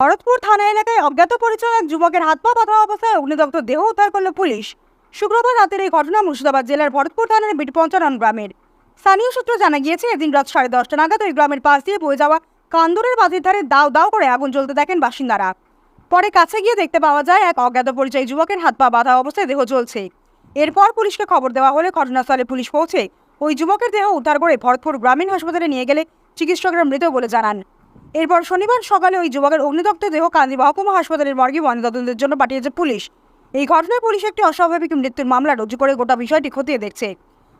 ভরতপুর থানা এলাকায় অজ্ঞাত পরিচয় এক যুবকের হাত পা বাঁধা অবস্থায় অগ্নিদগ্ধ দেহ উদ্ধার করল পুলিশ। শুক্রবার রাতের এই ঘটনা মুর্শিদাবাদ জেলার ভরতপুর থানার বিটপঞ্চানন গ্রামের। স্থানীয় সূত্র জানা গিয়েছে, এদিন রাত সাড়ে দশটা নাগাদ ওই গ্রামের পাশ দিয়ে বয়ে যাওয়া কান্দরের বাঁধের ধারে দাও দাও করে আগুন জ্বলতে দেখেন বাসিন্দারা। পরে কাছে গিয়ে দেখতে পাওয়া যায়, এক অজ্ঞাত পরিচয় যুবকের হাত পা বাঁধা অবস্থায় দেহ জ্বলছে। এরপর পুলিশকে খবর দেওয়া হলে ঘটনাস্থলে পুলিশ পৌঁছে ওই যুবকের দেহ উদ্ধার করে ভরতপুর গ্রামীণ হাসপাতালে নিয়ে গেলে চিকিৎসকরা মৃত বলে জানান। এরপর শনিবার সকালে ওই যুবকের অগ্নিদগ্ধ দেহ কান্দি মহকুমা হাসপাতালের মর্গে ময়নাতদন্তের জন্য পাঠিয়েছে পুলিশ। এই ঘটনায় পুলিশ একটি অস্বাভাবিক মৃত্যুর মামলা রুজু করে গোটা বিষয়টি খতিয়ে দেখছে।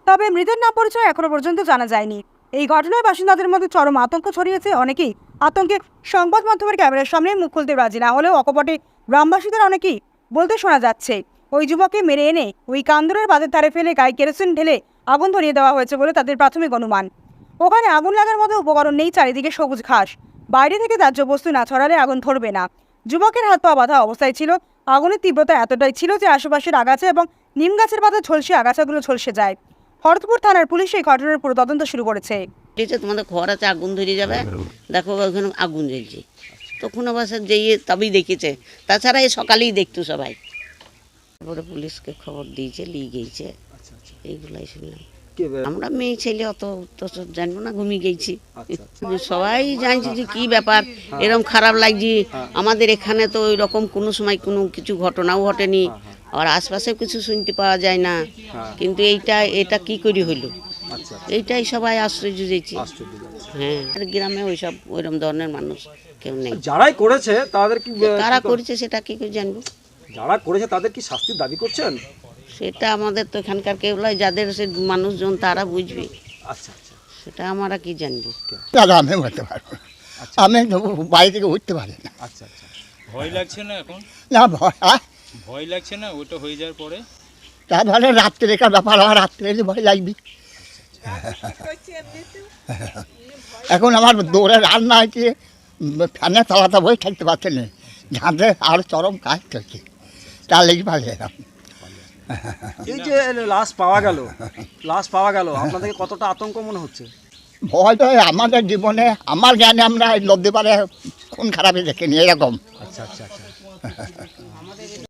তবে মৃতের নাম পরিচয় এখনও পর্যন্ত জানা যায়নি। এই ঘটনায় বাসিন্দাদের মধ্যে চরম আতঙ্ক ছড়িয়েছে। অনেকেই আতঙ্কে সংবাদ মাধ্যমের ক্যামেরার সামনে মুখ খুলতে রাজি না হলেও অকপটে গ্রামবাসীদের অনেকেই বলতে শোনা যাচ্ছে, ওই যুবককে মেরে এনে ওই কান্দরের বাদের তারে ফেলে গায়ে কেরোসিন ঢেলে আগুন ধরিয়ে দেওয়া হয়েছে বলে তাদের প্রাথমিক অনুমান। ওখানে আগুন লাগার মতো উপকরণ নেই, চারিদিকে সবুজ ঘাস। বাইরে থেকে দাহ্য বস্তু না ছড়ালে আগুন ধরবে না। যুবকের হাত পা বাঁধা অবস্থায় ছিল। আগুনের তীব্রতা এতটাই ছিল যে আশেপাশের আগাছা এবং নিম গাছের পাতা ঝলসে আগাছাগুলো ঝলসে যায়। ভরতপুর থানার পুলিশ এই ঘটনার পুরো তদন্ত শুরু করেছে। তোমাদের ঘর আছে, আগুন ধরে যাবে। দেখো, ওখানে আগুন জ্বলছে। তখন আবার যেয়ে তবেই দেখেছে। তাছাড়া এই সকালেই দেখতো সবাই। তারপরে পুলিশকে খবর দিয়েছে, নিয়ে গিয়েছে। এইগুলাই শুনলাম। আমরা মেয়ে ছেলে অত তো জানব না ঘুমিয়ে গেছি। সবাই জানছে যে কি ব্যাপার এরকম খারাপ লাগছে। আমাদের এখানে তো ওই রকম কোনো সময় কোনো কিছু ঘটনাও ঘটেনি। আর আশপাশেও কিছু শুনতে পাওয়া যায় না। কিন্তু এইটা এটা কি করে হইল? আচ্ছা এইটাই সবাই আশ্চর্য দিয়েছি। হ্যাঁ আর গ্রামে ওইসব ওইরকম ধরনের মানুষ কেউ নেই। যারাই করেছে তাদের কি কারা করেছে সেটা কি করে জানব? যারা করেছে তাদের কি শাস্তির দাবি করছেন? সেটা আমাদের তো এখানকার কেউ নয় যাদের সে মানুষজন তারা বুঝবে। আচ্ছা আচ্ছা। সেটা আমরা কি জানব? দাদা আমি উঠতে পারব। না আমি তো বাড়ি থেকে উঠতে পারি না। আচ্ছা আচ্ছা। ভয় লাগছে না এখন? না ভয় আহ, ভয় লাগছে না ওটা হয়ে যাওয়ার পরে? তারপরে রাত্রে কার ব্যাপার হয়? রাত্রে যে ভয় লাগবে। এখন আমার দৌড়ে রান্না হয়েছে ফ্যানে তলাতে বই থাকতে পারছে না। ঝাঁঝে আর চরম কাজ চলছে। তার লেগে ভালো এলাম এই যে লাশ পাওয়া গেল লাশ পাওয়া গেল আপনাদেরকে কতটা আতঙ্ক মনে হচ্ছে? ভয় আমাদের জীবনে আমার জ্ঞানে আমরা লব্ধি পারে খুন খারাপই দেখিনি এরকম। আচ্ছা আচ্ছা আচ্ছা।